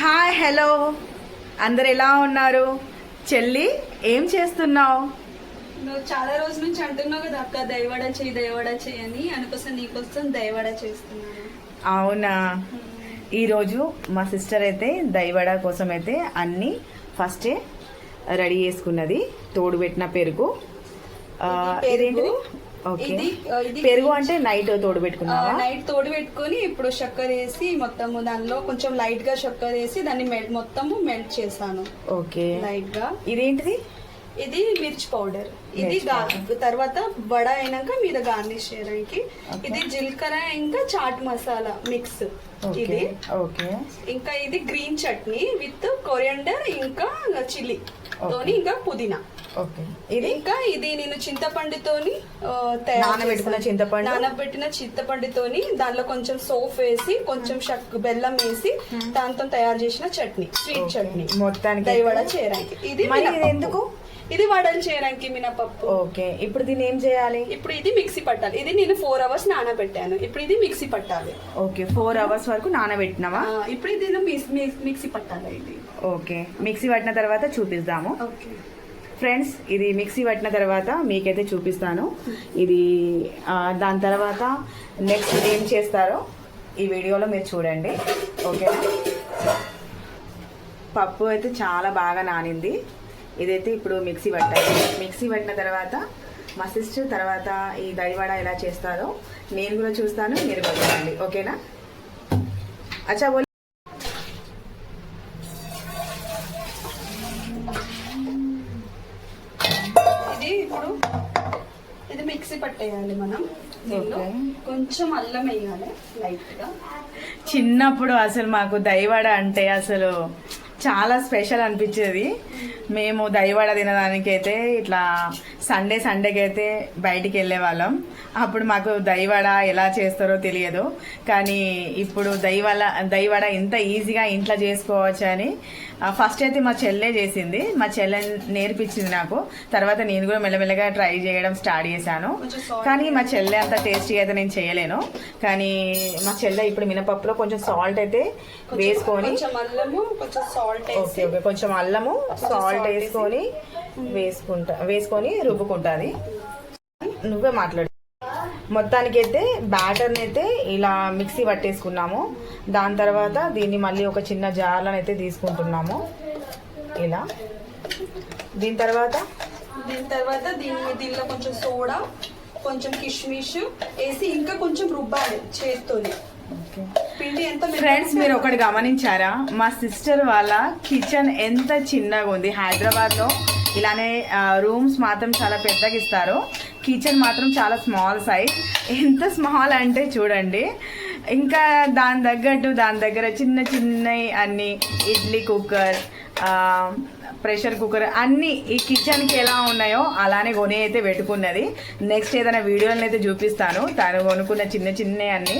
Hi hello. అందరు ఎలా ఉన్నారు? చెల్లి ఏం చేస్తున్నావు? నువ్వు చాలా రోజుల నుంచి అంటున్నావు కదా అక్క దయవడ చేయి దయవడ చేయి అని. అందుకోసం నీకోసం దయవడ చేస్తున్నాను. అవునా? ఈరోజు మా సిస్టర్ అయితే దైవడ కోసం అయితే అన్నీ ఫస్టే రెడీ చేసుకున్నది తోడు పెట్టిన పెరుగు. పెరుగు. ఇదేంటిది? ఇది, ఇది పెరుగు అంటే నైట్ తోడు పెట్టుకున్నావా నైట్ తోడు పెట్టుకొని ఇప్పుడు చక్కెర వేసి మొత్తము దానిలో కొంచెం లైట్గా చక్కెర వేసి దాన్ని మెల్ట్ మొత్తము మెల్ట్ చేశాను. ఓకే లైట్గా ఇదేంటిది? ఇది మిర్చి పౌడర్. ఇది తర్వాత వడ అయినాక మీద గార్నిష్ చేయడానికి. ఇది జీలకర్ర ఇంకా చాట్ మసాలా మిక్స్. ఇది. ఓకే ఇంకా ఇది గ్రీన్ చట్నీ విత్ కొరియండర్ ఇంకా చిల్లీ. తోని ఇంకా పుదీనా. ఓకే. ఇది ఇంకా ఇది నేను చింతపండుతోని నానబెట్టుకున్న చేశాను. చింతపండు? నానబెట్టిన చింతపండుతోని దానిలో కొంచెం సోప్ వేసి కొంచెం షక్ బెల్లం వేసి దాంతో తయారు చేసిన చట్నీ స్వీట్. చట్నీ. మొత్తానికి చేయడానికి. ఇది. ఎందుకు? ఇది వడలు చేయడానికి మినపప్పు. ఓకే. ఇప్పుడు దీన్ని ఏం చేయాలి? ఇప్పుడు ఇది మిక్సీ పట్టాలి. ఇది నేను ఫోర్ అవర్స్ నానబెట్టాను. ఇప్పుడు ఇది మిక్సీ పట్టాలి. ఓకే. ఫోర్ అవర్స్ వరకు నానబెట్టినావా? ఇప్పుడు ఇది మిక్సీ పట్టాలి ఇది. ఓకే. మిక్సీ పట్టిన తర్వాత చూపిస్తాము ఓకే. ఫ్రెండ్స్ ఇది మిక్సీ పట్టిన తర్వాత మీకైతే చూపిస్తాను. ఇది దాని తర్వాత నెక్స్ట్ ఏం చేస్తారో ఈ వీడియోలో మీరు చూడండి. ఓకేనా? పప్పు అయితే చాలా బాగా నానింది. ఇదైతే ఇప్పుడు మిక్సీ పట్టాలి. మిక్సీ పట్టిన తర్వాత మా సిస్టర్ తర్వాత ఈ దైవాడ ఎలా చేస్తారో నేను కూడా చూస్తాను మీరు కూడా ఓకేనా? అచ్చా బోల్ ఇది ఇప్పుడు ఇది మిక్సీ పట్టేయాలి మనం. కొంచెం అల్లం వేయాలి లైట్గా చిన్నప్పుడు అసలు మాకు దైవాడ అంటే అసలు చాలా స్పెషల్ అనిపించేది. మేము దైవాడ తినడానికైతే ఇట్లా సండే సండేకి అయితే బయటికి వెళ్ళే వాళ్ళం అప్పుడు మాకు దైవాడ ఎలా చేస్తారో తెలియదు. కానీ ఇప్పుడు దైవాల దైవాడ ఇంత ఈజీగా ఇంట్లో చేసుకోవచ్చు అని ఫస్ట్ అయితే మా చెల్లె చేసింది. మా చెల్లె నేర్పించింది నాకు. తర్వాత నేను కూడా మెల్లమెల్లగా ట్రై చేయడం స్టార్ట్ చేశాను. కానీ మా చెల్లె అంత టేస్టీగా అయితే నేను చేయలేను. కానీ మా చెల్లె ఇప్పుడు మినపప్పులో కొంచెం సాల్ట్ అయితే వేసుకొని కొంచెం అల్లము సాల్ట్ ఓకే వేసి ఓకే కొంచెం అల్లము కొంచెం సాల్ట్ salt వేసుకొని వేసుకుంటా వేసుకొని రుబ్బుకుంటుంది నువ్వే మాట్లాడు. మొత్తానికైతే బ్యాటర్ని అయితే ఇలా మిక్సీ పట్టేసుకున్నాము. దాని తర్వాత దీన్ని మళ్ళీ ఒక చిన్న జార్లను అయితే తీసుకుంటున్నాము. ఇలా. దీని తర్వాత? దీని తర్వాత దీని దీనిలో కొంచెం సోడా కొంచెం కిష్మిష్ వేసి ఇంకా కొంచెం రుబ్బాలి చేత్తోని. పిండి ఎంత మెత్తగా ఫ్రెండ్స్ మీరు ఒకటి గమనించారా? మా సిస్టర్ వాళ్ళ కిచెన్ ఎంత చిన్నగా ఉంది హైదరాబాద్లో ఇలానే రూమ్స్ మాత్రం చాలా పెద్దగా ఇస్తారు. కిచెన్ మాత్రం చాలా స్మాల్ సైజ్. ఎంత స్మాల్ అంటే చూడండి. ఇంకా దాని తగ్గట్టు దాని దగ్గర చిన్న చిన్నవి అన్ని ఇడ్లీ కుక్కర్ ప్రెషర్ కుక్కర్ అన్ని ఈ కిచెన్కి ఎలా ఉన్నాయో అలానే కొని అయితే పెట్టుకున్నది. నెక్స్ట్ ఏదైనా వీడియోలను అయితే చూపిస్తాను. తను కొనుక్కున్న చిన్న చిన్న అన్ని.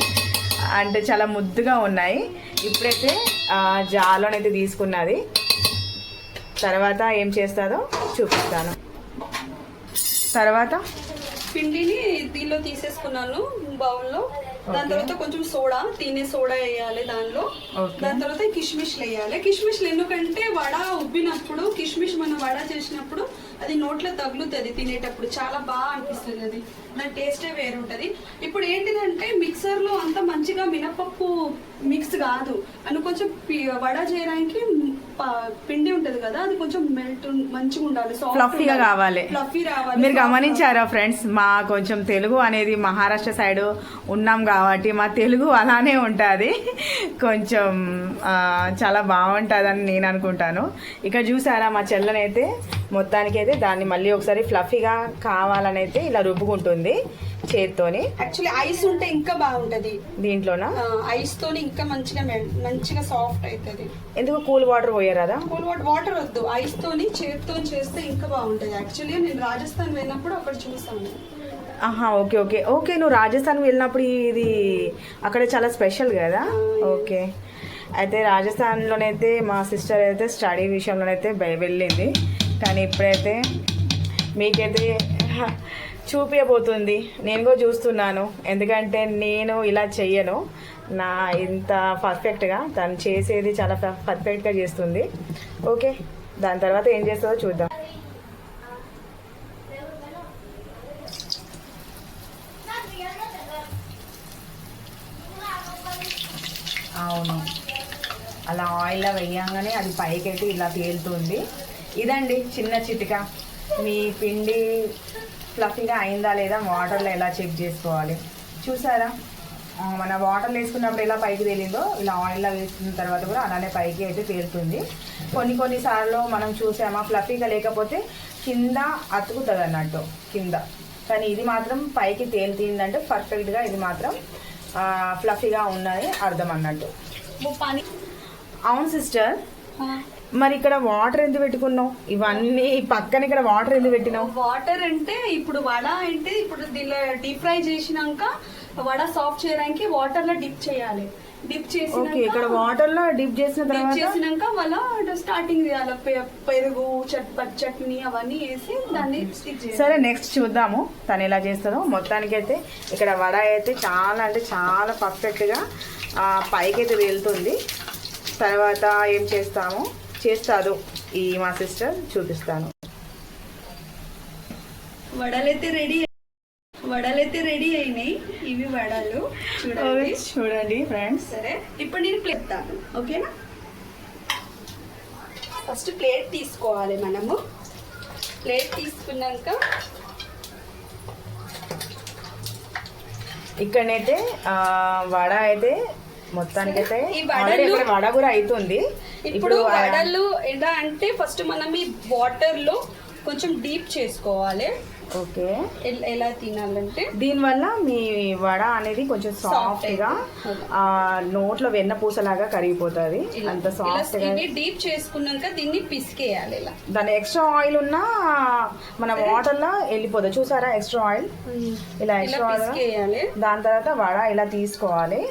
అంటే చాలా ముద్దుగా ఉన్నాయి. ఇప్పుడైతే జాలోనైతే తీసుకున్నది. తర్వాత ఏం చేస్తుందో చూపిస్తాను. తర్వాత? పిండిని దీనిలో తీసేసుకున్నాను బౌల్లో. దాని. తర్వాత కొంచెం సోడా తినే సోడా వేయాలి దానిలో. దాని తర్వాత కిష్మిష్లు వేయాలి. కిష్మిష్లు ఎందుకంటే వడ ఉబ్బినప్పుడు కిష్మిష్ మనం వడ చేసినప్పుడు అది నోట్లో తగులుతుంది తినేటప్పుడు. చాలా బాగా అనిపిస్తుంది అది. దాని టేస్టే వేరు ఉంటది ఇప్పుడు ఏంటిదంటే మిక్సర్లో అంత మంచిగా మినపప్పు మిక్స్ కాదు. అని కొంచెం వడ చేయడానికి పిండి ఉంటది కదా అది కొంచెం మెల్ట్ మంచిగా ఉండాలి ఫ్లఫీగా కావాలి. ఫ్లఫీ రావాలి మీరు గమనించారా ఫ్రెండ్స్ మా కొంచెం తెలుగు అనేది మహారాష్ట్ర సైడ్ ఉన్నాం కాబట్టి మా తెలుగు అలానే ఉంటుంది. కొంచెం చాలా బాగుంటుందని నేను అనుకుంటాను. ఇక చూసారా మా చెల్లెనైతే మొత్తానికైతే దాన్ని మళ్ళీ ఒకసారి ఫ్లఫీగా కావాలని అయితే ఇలా రుబ్బుకుంటుంది చేత్తోని. యాక్చువల్లీ ఐస్ ఉంటే ఇంకా బాగుంటది. దీంట్లోన? ఐస్ తోని ఇంకా మంచిగా మంచిగా సాఫ్ట్ అవుతుంది. ఎందుకు కూల్ వాటర్ పోయారా కూల్ వాటర్ వాటర్ వద్దు. ఐస్ తోని చేతితో చేస్తే ఇంకా బాగుంటది. యాక్చువల్లీ నేను రాజస్థాన్ వెళ్ళినప్పుడు అక్కడ చూసాను ఆహా ఓకే ఓకే. ఓకే నువ్వు రాజస్థాన్ వెళ్ళినప్పుడు ఇది అక్కడ చాలా స్పెషల్ కదా? ఓకే. అయితే రాజస్థాన్లోనైతే మా సిస్టర్ అయితే స్టడీ విషయంలోనైతే వెళ్ళింది. కానీ ఇప్పుడైతే మీకైతే చూపించబోతుంది నేను కూడా చూస్తున్నాను. ఎందుకంటే నేను ఇలా చెయ్యను. నా ఇంత పర్ఫెక్ట్గా తను చేసేది చాలా పర్ఫెక్ట్గా చేస్తుంది. ఓకే దాని తర్వాత ఏం చేస్తుందో చూద్దాం. అవును. అలా ఆయిల్లో వేయంగానే అది పైకైతే ఇలా తేలుతుంది. ఇదండి చిన్న చిటిక. మీ పిండి ఫ్లఫీగా అయిందా లేదా వాటర్లో ఎలా చెక్ చేసుకోవాలి? చూసారా? మన వాటర్ వేసుకున్నప్పుడు ఎలా పైకి తేలిందో ఇలా ఆయిల్లో వేసుకున్న తర్వాత కూడా అలానే పైకి అయితే తేలుతుంది. కొన్ని కొన్ని సార్లు మనం చూసామా ఫ్లఫీగా లేకపోతే కింద అతుకుతుంది అన్నట్టు కింద. కానీ ఇది మాత్రం పైకి తేలుతుందంటే పర్ఫెక్ట్గా ఇది మాత్రం ఫ్లఫీగా ఉన్నది అర్థం అన్నట్టు అవును సిస్టర్. మరి ఇక్కడ వాటర్ ఎందుకు పెట్టుకున్నావు? ఇవన్నీ పక్కన ఇక్కడ వాటర్ ఎందుకు పెట్టినావు? వాటర్ అంటే ఇప్పుడు వడ అంటే ఇప్పుడు దీనిలో డీప్ ఫ్రై చేసినాక వడ సాఫ్ట్ చేయడానికి వాటర్లో డిప్ చేయాలి. డిప్ ఓకే ఇక్కడ వాటర్లో డిప్ చేసిన తర్వాత చేసినాక వాళ్ళ స్టార్టింగ్ చేయాలి. పెరుగు చట్ పచ్చి చట్నీ అవన్నీ వేసి దాన్ని సరే నెక్స్ట్ చూద్దాము తను ఎలా చేస్తుందో. మొత్తానికి అయితే ఇక్కడ వడ అయితే చాలా అంటే చాలా పర్ఫెక్ట్గా ఆ, పైకైతే వెళ్తుంది తర్వాత ఏం చేస్తాము? చేస్తాదు. ఈ మా సిస్టర్ చూపిస్తాను. వడలైతే రెడీ వడలైతే రెడీ అయినాయి. ఇవి వడలు. చూడండి. చూడండి ఫ్రెండ్స్. సరే. ఇప్పుడు నేను ప్లేట్ తాను ఓకేనా? ఫస్ట్ ప్లేట్ తీసుకోవాలి మనము. ప్లేట్ తీసుకున్నాక ఇక్కడనైతే ఆ, వడ అయితే మొత్తానికైతే ఈ వడలు- already ఇక్కడ వడ కూడా అవుతుంది ఇప్పుడు వడలు ఎలా అంటే ఫస్ట్ మనం ఈ వాటర్లో కొంచెం డీప్ చేసుకోవాలి. ఓకే. ఎల్- తినాలంటే? దీనివల్ల మీ వడ అనేది కొంచెం సాఫ్ట్గా అవుతుంది. ఆ నోట్లో వెన్న పూసలాగా కరిగిపోతుంది. అంత సాఫ్ట్ డీప్ చేసుకున్నాక దీన్ని పిసికేయాలి ఇలా. దాని ఎక్స్ట్రా ఆయిల్ ఉన్నా మన వాటర్లో వెళ్ళిపోతుంది చూసారా ఎక్స్ట్రా ఆయిల్? ఇలా ఎక్స్ట్రా ఆయిల్. దాని తర్వాత వడ ఇలా తీసుకోవాలి?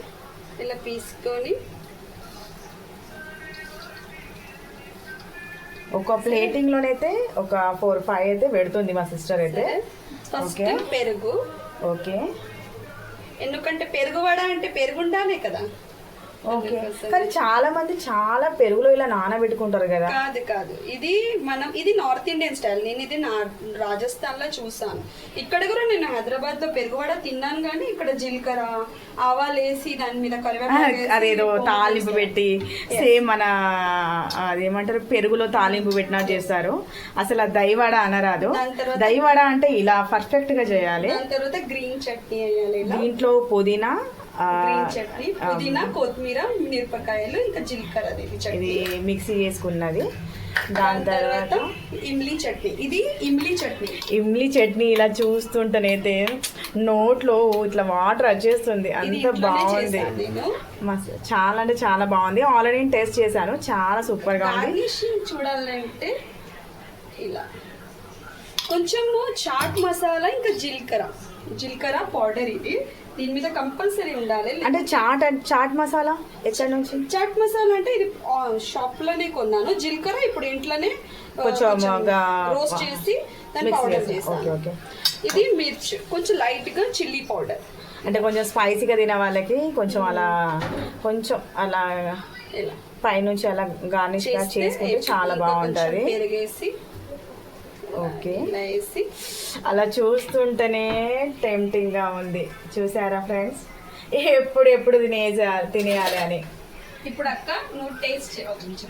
ఇలా పీసుకొని ఒక ప్లేటింగ్ లోనైతే ఒక ఫోర్ ఫైవ్ అయితే పెడుతుంది మా సిస్టర్ అయితే. First Okay. పెరుగు. ఓకే. ఎందుకంటే పెరుగు వడ అంటే పెరుగు ఉండాలి కదా. ఓకే. కానీ చాలా మంది చాలా పెరుగులో ఇలా నానబెట్టుకుంటారు కదా. కాదు కాదు. ఇది మనం ఇది నార్త్ ఇండియన్ స్టైల్ నేను ఇది నా రాజస్థాన్లో చూసాను. ఇక్కడ కూడా నేను హైదరాబాద్లో పెరుగువడ తిన్నాను కానీ ఇక్కడ జీలకర్ర ఆవాలు వేసి దాని మీద కరివేపాకు అదేదో తాలింపు. పెట్టి సేమ్ మన అదేమంటారు పెరుగులో తాలింపు పెట్టినా చేస్తారు. అసలు ఆ దైవాడ అనరాదు. దైవాడ అంటే ఇలా పర్ఫెక్ట్గా చేయాలి. దాని తర్వాత గ్రీన్ చట్నీ వేయాలి దీంట్లో పుదీనా గ్రీన్ చట్నీ పుదీనా కొత్తిమీర మిరపకాయలు ఇంకా జీలకర్ర ఇది మిక్సీ చేసుకున్నది. దాని తర్వాత ఇమ్లీ చట్నీ. ఇది ఇమ్లీ చట్నీ. ఇమ్లీ చట్నీ ఇలా చూస్తుంటేనైతే నోట్లో ఇట్లా వాటర్ వచ్చేస్తుంది. అంత బాగుంది. చాలా అంటే చాలా బాగుంది. ఆల్రెడీ నేను టేస్ట్ చేశాను. చాలా సూపర్గా ఉంది చూడాలంటే ఇలా. కొంచెము చాట్ మసాలా ఇంకా జీలకర్ర. జీలకర్ర పౌడర్ ఇది. దీని మీద కంపల్సరీ ఉండాలి. అంటే చాట్ అండ్- చాట్ మసాలా ఎక్కడి నుంచి? చాట్ మసాలా అంటే ఇది షాప్లోనే కొన్నాను. జీలకర్ర ఇప్పుడు ఇంట్లోనే కొంచెం రోస్ట్ చేసి దాన్ని పౌడర్ చేసి, చేసాను ఓకే, ఓకే. ఇది మిర్చ్ కొంచెం లైట్గా చిల్లీ పౌడర్ అంటే కొంచెం స్పైసీగా తినే వాళ్ళకి కొంచెం అలా కొంచెం అలా ఇలా. పైనుంచి అలా గార్నిష్ చేసుకుంటే చాలా బాగుంటది. పెరిగేసి ఓకే. వేసి అలా చూస్తుంటేనే టెంప్టింగ్గా ఉంది. చూసారా ఫ్రెండ్స్? ఎప్పుడు ఎప్పుడు తినేసా తినేయాలి అని. ఇప్పుడు అక్క నువ్వు టేస్ట్ కొంచెం